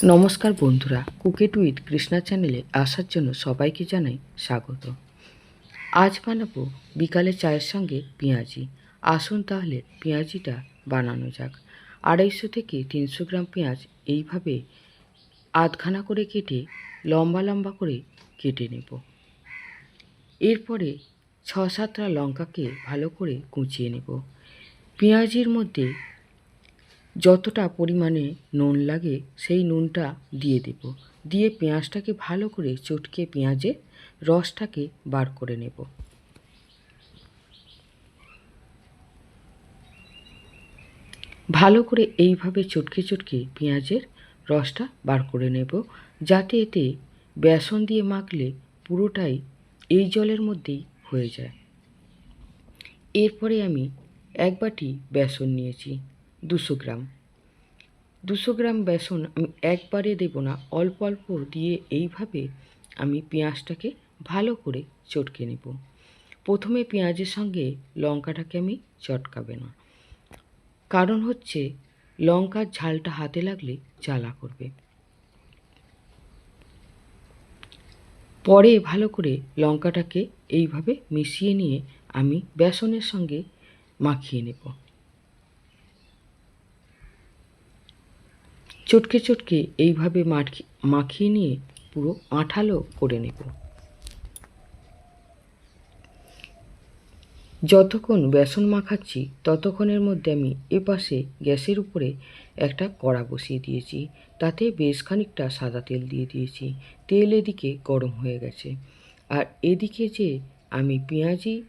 নমস্কার বন্ধুরা cook it with Krishna চ্যানেলে আসার জন্য সবাইকে জানাই স্বাগত। আজ বানাবো বিকালে চায়ের সঙ্গে পেঁয়াজি। আসুন তাহলে পেঁয়াজিটা বানানো যাক। আড়াইশো থেকে তিনশো গ্রাম পেঁয়াজ এইভাবে আধখানা করে কেটে, লম্বা লম্বা করে কেটে নেব। এরপরে ছ সাতটা লঙ্কাকে ভালো করে কুচিয়ে নেব। পেঁয়াজির মধ্যে যতটা পরিমাণে নুন লাগে, সেই নুনটা দিয়ে দেব। দিয়ে পেঁয়াজটাকে ভালো করে চটকে পেঁয়াজের রসটাকে বার করে নেব। ভালো করে এইভাবে চটকে চটকে পেঁয়াজের রসটা বার করে নেব, যাতে এতে বেসন দিয়ে মাখলে পুরোটাই এই জলের মধ্যেই হয়ে যায়। এরপরে আমি এক বাটি বেসন নিয়েছি। দুশো গ্রাম। দুশো গ্রাম বেসন আমি একবারে দেবো না, অল্প অল্প দিয়ে এইভাবে আমি পেঁয়াজটাকে ভালো করে চটকে নেব। প্রথমে পেঁয়াজের সঙ্গে লঙ্কাটাকে আমি চটকাবে না। কারণ হচ্ছে লঙ্কার ঝালটা হাতে লাগলে জ্বালা করবে। পরে ভালো করে লঙ্কাটাকে এইভাবে মিশিয়ে নিয়ে আমি বেসনের সঙ্গে মাখিয়ে নেব। চটকে চটকে এইভাবে মাখি মাখিয়ে নিয়ে পুরো আঠালো করে নেব। যতক্ষণ বেসন মাখাচ্ছি, ততক্ষণের মধ্যে আমি এপাশে গ্যাসের উপরে একটা কড়া বসিয়ে দিয়েছি। তাতে বেশ খানিকটা সাদা তেল দিয়ে দিয়েছি। তেল এদিকে গরম হয়ে গেছে। আর এদিকে যে আমি পেঁয়াজি,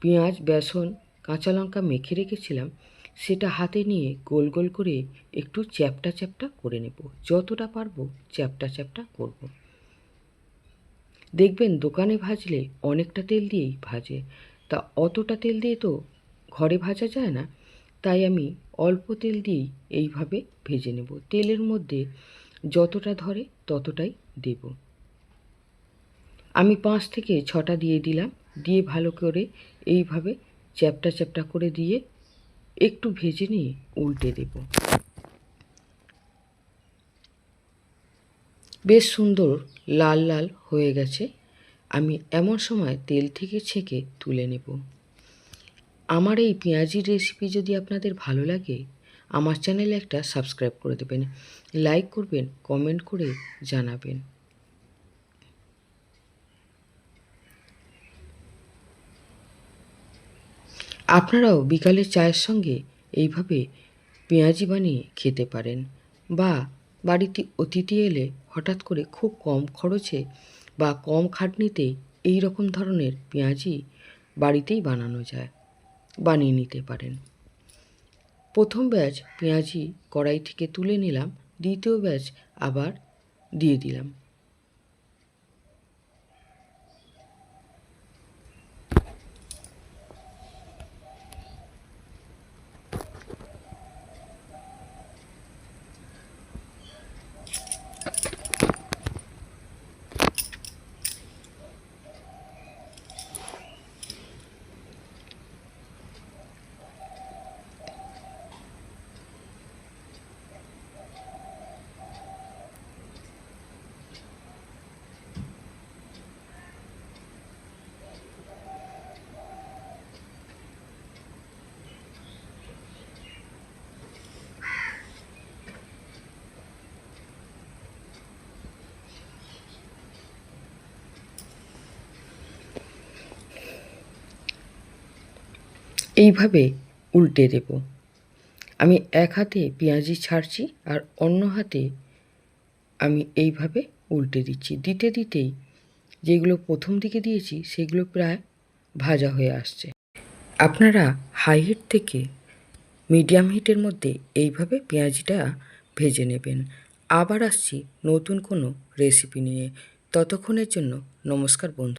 পেঁয়াজ, বেসন, কাঁচা লঙ্কা মেখে রেখেছিলাম সেটা হাতে নিয়ে গোল গোল করে একটু চ্যাপটা চ্যাপটা করে নেব। যতটা পারব চ্যাপটা চ্যাপটা করব। দেখবেন দোকানে ভাজলে অনেকটা তেল দিয়েই ভাজে। তা অতটা তেল দিয়ে তো ঘরে ভাজা যায় না। তাই আমি অল্প তেল দিয়েই এইভাবে ভেজে নেব। তেলের মধ্যে যতটা ধরে ততটাই দেব। আমি পাঁচ থেকে ছটা দিয়ে দিলাম। দিয়ে ভালো করে এইভাবে চ্যাপটা চ্যাপটা করে দিয়ে একটু ভেজে নিয়ে উল্টে দেব। বেশ সুন্দর, লাল লাল হয়ে গেছে। আমি এমন সময় তেল থেকে ছেঁকে তুলে নেব। আমার এই পেঁয়াজির রেসিপি যদি আপনাদের ভালো লাগে, আমার চ্যানেলে একটা সাবস্ক্রাইব করে দেবেন। লাইক করবেন কমেন্ট করে জানাবেন। আপনারাও বিকালের চায়ের সঙ্গে এইভাবে পেঁয়াজি বানিয়ে খেতে পারেন বা বাড়িতে অতিথি এলে হঠাৎ করে খুব কম খরচে বা কম খাটনিতেই এই রকম ধরনের পেঁয়াজি বাড়িতেই বানানো যায়, বানিয়ে নিতে পারেন। প্রথম ব্যাচ পেঁয়াজি কড়াই থেকে তুলে নিলাম, দ্বিতীয় ব্যাচ আবার দিয়ে দিলাম। এইভাবে উল্টে দেব। আমি এক হাতে পেঁয়াজি ছাড়ছি আর অন্য হাতে আমি এইভাবে উল্টে দিচ্ছি। দিতে দিতেই যেগুলো প্রথম দিকে দিয়েছি, সেগুলো প্রায় ভাজা হয়ে আসছে। আপনারা হাই হিট থেকে মিডিয়াম হিটের মধ্যে এইভাবে পেঁয়াজিটা ভেজে নেবেন। আবার আসছি নতুন কোনো রেসিপি নিয়ে। ততক্ষণের জন্য নমস্কার বন্ধু।